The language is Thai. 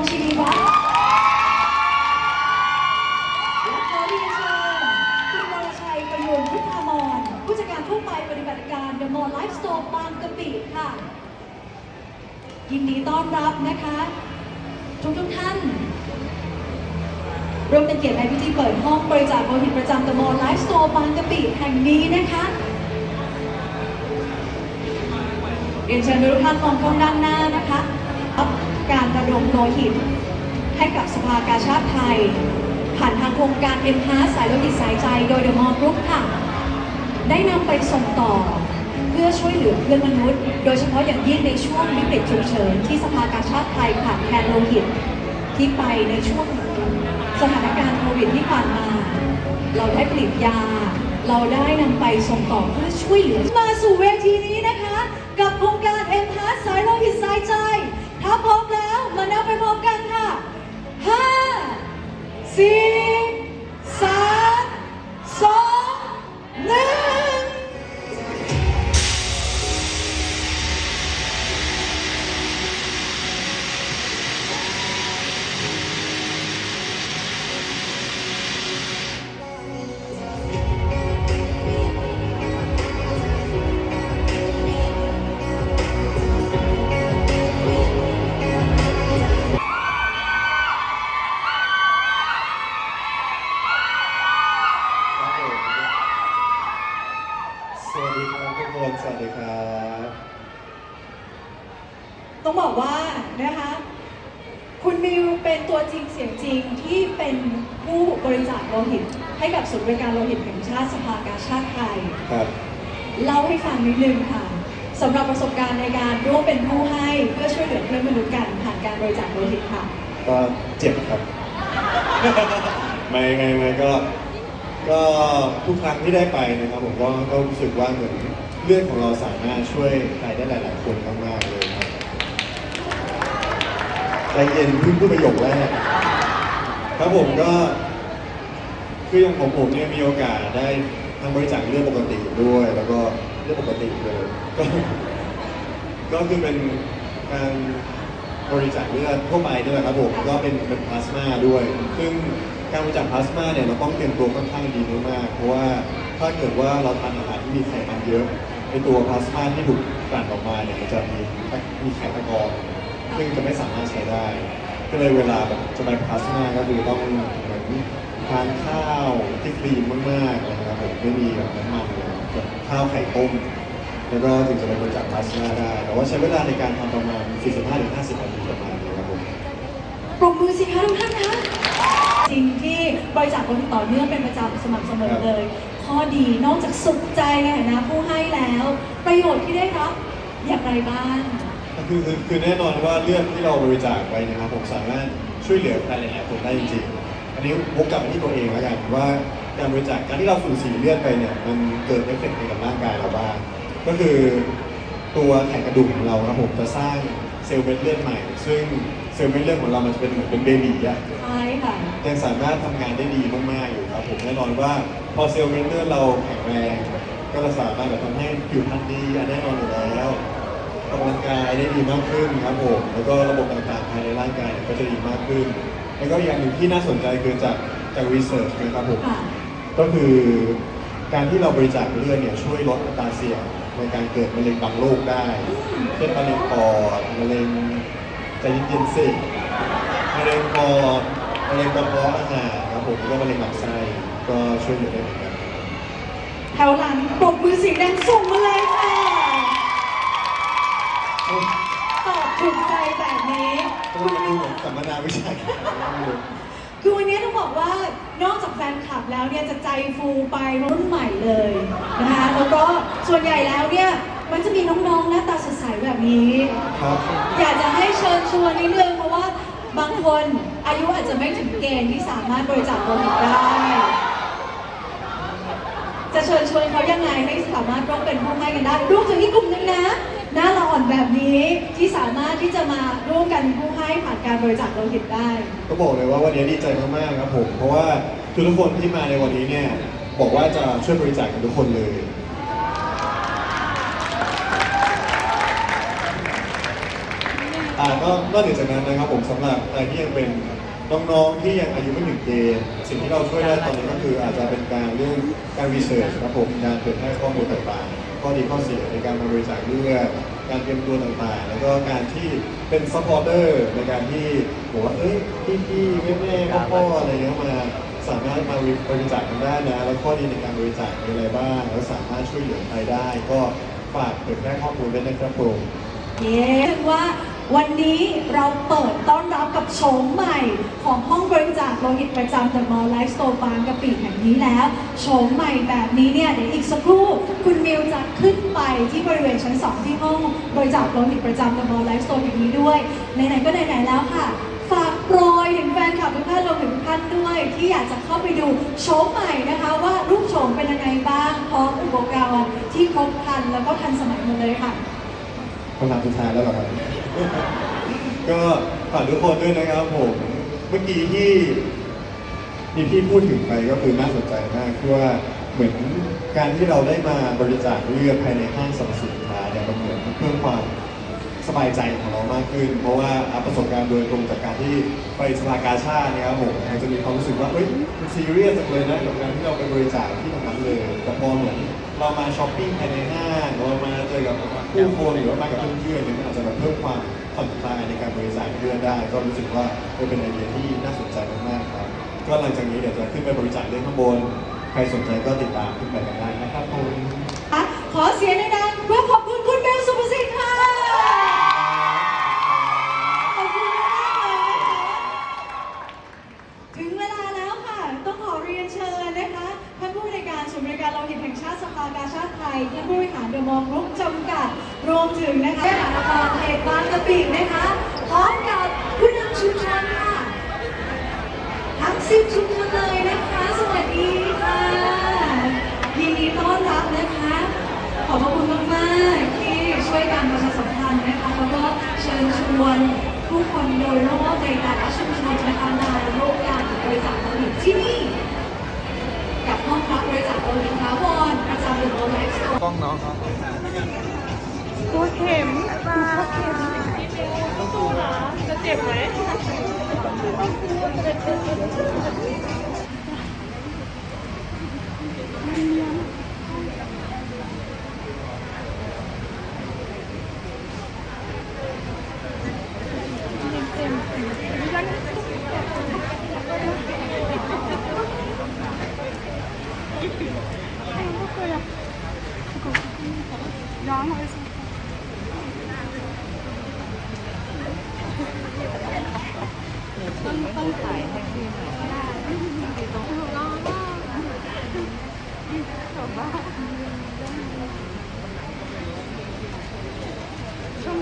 งชีวีวัฒน์และขอเรียนเชิญคุณวรชัยประยูนพุทธามรผู้จัดการทั่วไปปฏิบัติการ The Mall Life Store บางกะปิค่ะ ยินดีต้อนรับนะคะ ทุกทุกท่านร่วมเป็นเกียรติในพิธีเปิดห้องบริจาคโลหิตประจำ The Mall Life Store บางกะปิแห่งนี้นะคะเรียนเชิญทุกท่านมองกล้องด้านหน้านะคะรับการ โลหิตให้กับสภากาชาติไทย ผ่านทางโครงการ m อ a สายโลหิตสายใจโดย The Mall Group ค่ะ ได้นำไปส่งต่อ เพื่อช่วยเหลือเพื่อนมนุษย์ โดยเฉพาะอย่างยิ่งในช่วงวิกฤตฉุกเฉินที่สภากาชาติไทยขาดแคลนโลหิต ที่ไปในช่วงสถานการณ์โควิดที่ผ่านมา เราได้ผลิตยา เราได้นำไปส่งต่อเพื่อช่วยเหลือมาสู่เวทีนี้นะคะ กับโครงการ m อ a สายโลหิตสายใจถ้าพร้อมแล้ว มานับไปพร้อมกันค่ะห้าสี่ สวัสดีครับทุกคน สวัสดีครับต้องบอกว่านะคะ คุณมิวเป็นตัวจริงเสียงจริงที่เป็นผู้บริจาคโลหิต ให้กับศูนย์บริการโลหิตแห่งชาติสภากาชาติไทย ครับ เล่าให้ฟังนิดนึงค่ะสำหรับประสบการณ์ในการร่วมเป็นผู้ให้เพื่อช่วยเหลือเพื่อนมนุษย์กันผ่านการบริจาคโลหิตค่ะ ก็เจ็บครับ ไม่ไม่ไม่ก็ ก็ทุกครั้งที่ได้ไปนะครับผมก็ก็รู้สึกว่าเหมือนเลือดของเราสามารถช่วยใครได้หลาย ๆ คนมากๆเลยครับใจเย็นเพิ่งพูดประโยคแรกครับผมก็คืออย่างของผมเนี่ยมีโอกาสได้ทั้งบริจาคเลือดปกติด้วย แล้วก็เลือดปกติเลยก็ก็คือเป็นการ บริจาคเลือดทั่วไปด้วยครับผมก็เป็นเป็นพลาสมาด้วย ซึ่งการบริจาคพลาสมาเนี่ยเราต้องเตรียมตัวค่อนข้างดีมากๆเพราะว่าถ้าเกิดว่าเราทานอาหารที่มีไขมันเยอะในตัวพลาสมาที่ถูกกลั่นออกมาเนี่ยมันจะมีมีไขตะกอนซึ่งจะไม่สามารถใช้ได้ ก็เลยเวลาแบบจะไปพลาสมาก็คือต้องเหมือนทานข้าวที่คลีนมากๆนะครับผมไม่มีแบบน้ำมันเลยแบบข้าวไข่ต้ม แล้วก็ถึงจะไปบริจาคพลาสมาได้ แต่ว่าใช้เวลาในการทำประมาณ 45-50 นาทีประมาณนี้ครับผม ปรบมือสิคะทุกท่านคะจริงที่บริจาคโลหิตต่อเนื่องเป็นประจำสม่ำเสมอเลย ข้อดีนอกจากสุขใจในฐานะผู้ให้แล้ว ประโยชน์ที่ได้รับอย่างไรบ้าง คือคือคือแน่นอนว่าเลือดที่เราบริจาคไปนะครับผมสามารถช่วยเหลือใครหลายๆคนได้จริงๆ อันนี้วกกลับมาที่ตัวเองแล้วกันว่าการบริจาคการที่เราสูญเสียเลือดไปเนี่ยมันเกิดเอฟเฟกต์ในกับร่างกายเราบ้าง ก็คือตัวแขนกระดูกของเราครับผมจะสร้างเซลล์เม็ดเลือดใหม่ ซึ่งเซลล์เม็ดเลือดของเรามันจะเป็นเหมือนเป็นเบบีอะใช่ค่ะ ยังสามารถทำงานได้ดีมากๆอยู่ครับผมแน่นอนว่าพอเซลล์เม็ดเลือดเราแข็งแรงก็จะสามารถแบบทำให้ผิวพรรณดีอันแน่นอนอยู่แล้วออกกำลังกายได้ดีมากขึ้นครับผมแล้วก็ระบบต่างๆภายในร่างกายเนี่ยก็จะดีมากขึ้น แล้วก็อีกอย่างหนึ่งที่น่าสนใจคือจากจากรีเสิร์ชนะครับผม ค่ะ ก็คือการที่เราบริจาคเลือดเนี่ยช่วยลดอัตราเสี่ยง ในการเกิดมะเร็งบางโรคได้ เช่นมะเร็งปอดมะเร็งใจเย็นๆสิมะเร็งปอดมะเร็งกระเพาะอาหารครับผมแล้วก็มะเร็งลำไส้ก็ช่วยเหลือได้เหมือนกันแถวหลังปรบมือเสียงดังส่งมาเลยค่ะ ตอบถูกใจแบบนี้ ก็คุณมันมิดูวเหมือนสัมมนาวิชาการไม่รู้ คือวันนี้ต้องบอกว่านอกจากแฟนคลับแล้วเนี่ยจะใจฟูไปรุ่นใหม่เลยนะคะแล้วก็ส่วนใหญ่แล้วเนี่ยมันจะมีน้องๆหน้าตาสดใสแบบนี้ ครับ อยากจะให้เชิญชวนนิดนึงเพราะว่าบางคนอายุอาจจะไม่ถึงเกณฑ์ที่สามารถบริจาคโลหิตได้ จะเชิญชวนเขายังไงให้สามารถร่วมเป็นผู้ให้กันได้รวมถึงอีกกลุ่มหนึงนะ หน้าละอ่อนแบบนี้ที่สามารถที่จะมาร่วมกันผู้ให้ผ่านการบริจาคโลหิตได้ ก็บอกเลยว่าวันนี้ดีใจมากๆครับผม เพราะว่าทุกๆคนที่มาในวันนี้เนี่ยบอกว่าจะช่วยบริจาคกันทุกคนเลย อ่าก็นอกเหนือจากนั้นนะครับผมสำหรับใครที่ยังเป็นน้องๆที่ยังอายุไม่ถึงเกณฑ์สิ่งที่เราช่วยได้ตอนนี้ก็คืออาจจะเป็นการเรื่องการรีเสิร์ชครับผมการเผยแพร่ข้อมูลต่างๆ ข้อดีข้อเสียในการบริจาคเลือดการเตรียมตัวต่างๆ แล้วก็การที่เป็นซัพพอร์เตอร์ในการที่บอกว่าเอ้ยพี่ๆแม่ๆพ่อๆอะไรเงี้ยมาสามารถมาบริจาคกันได้นะ แล้วข้อดีในการบริจาคมีอะไรบ้าง แล้วสามารถช่วยเหลือใครได้ ก็ฝากเผยแพร่ข้อมูลด้วยนะครับผมเย้ถือว่า วันนี้เราเปิดต้อนรับกับโฉมใหม่ของห้องบริจาคโลหิตประจำ The Mall Life Store บางกะปิแห่งนี้แล้วโฉมใหม่แบบนี้เนี่ยเดี๋ยวอีกสักครู่คุณมิวจะขึ้นไปที่บริเวณชั้น 2 ที่ห้องบริจาคโลหิตประจำ The Mall Life Store แห่งนี้ด้วยไหนๆก็ไหนๆแล้วค่ะฝากโปรยถึงแฟนคลับทุกท่านรวมถึงท่านด้วย ที่อยากจะเข้าไปดูโฉมใหม่นะคะว่ารูปโฉมเป็นยังไงบ้างพร้อมอุปกรณ์ที่ครบครันแล้วก็ทันสมัยหมดเลยค่ะคำถามสุดท้ายแล้วเหรอครับ ก็ฝากทุกคนด้วยนะครับผม เมื่อกี้ที่มีพี่พูดถึงไปก็คือน่าสนใจมากคือว่าเหมือนการที่เราได้มาบริจาคเลือดภายในห้างสรรพสินค้าเนี่ยมันเหมือนเพิ่มความสบายใจของเรามากขึ้น เพราะว่าประสบการณ์โดยตรงจากการที่ไปสภากาชาติเนี่ยครับผมมันจะมีความรู้สึกว่าเฮ้ยมันซีเรียสจังเลยนะกับการที่เราไปบริจาคที่ตรงนั้นเลยแต่พอเหมือน เรามาช้อปปิ้งภายในห้างเรามาเจอกับผู้คนหรือว่ามากับเพื่อนๆเนี่ยมันอาจจะแบบเพิ่มความผ่อนคลายในการบริจาคเลือดได้ ก็รู้สึกว่าเป็นไอเดียที่น่าสนใจมากๆครับ ก็หลังจากนี้เดี๋ยวจะขึ้นไปบริจาคเลือดข้างบน ใครสนใจก็ติดตามขึ้นไปกันได้นะครับผม อะขอเสียงดังๆเพื่อขอบคุณคุณเบลสุภสิทธิ์ค่ะ ขอบคุณมากๆเลยนะคะ ถึงเวลาแล้วค่ะ ต้องขอเรียนเชิญนะคะท่านผู้ในวยการศูนย์บริการโลหิตแห่งชาติสภากาชาติไทยท่านผู้บริหารเดอะมอลล์กรุ๊ปจำกัด รวม ถึงนะคะมหานครเขตบางกะปินะคะ พร้อมกับผู้นำชุมชนค่ะ ทั้งสิบชุมชนเลยนะคะ สวัสดีค่ะ ยินดีต้อนรับนะคะ ขอบพระคุณมากๆที่ช่วยการประชาสัมพันธ์นะคะ แล้วก็เชิญชวนผู้คนโดยรอบในแต่ละชุมชนนะคะมาร่วมการบริจาคโลหิตที่นี่กับห้องรับบริจาคโลหิตท้าวรประจำเดอะโมไลฟ์สโตร์กล้องน้องครับ กลัวเข็มกลัวเข็มตัวเหรอจะเจ็บไหม รอบ้างช่อ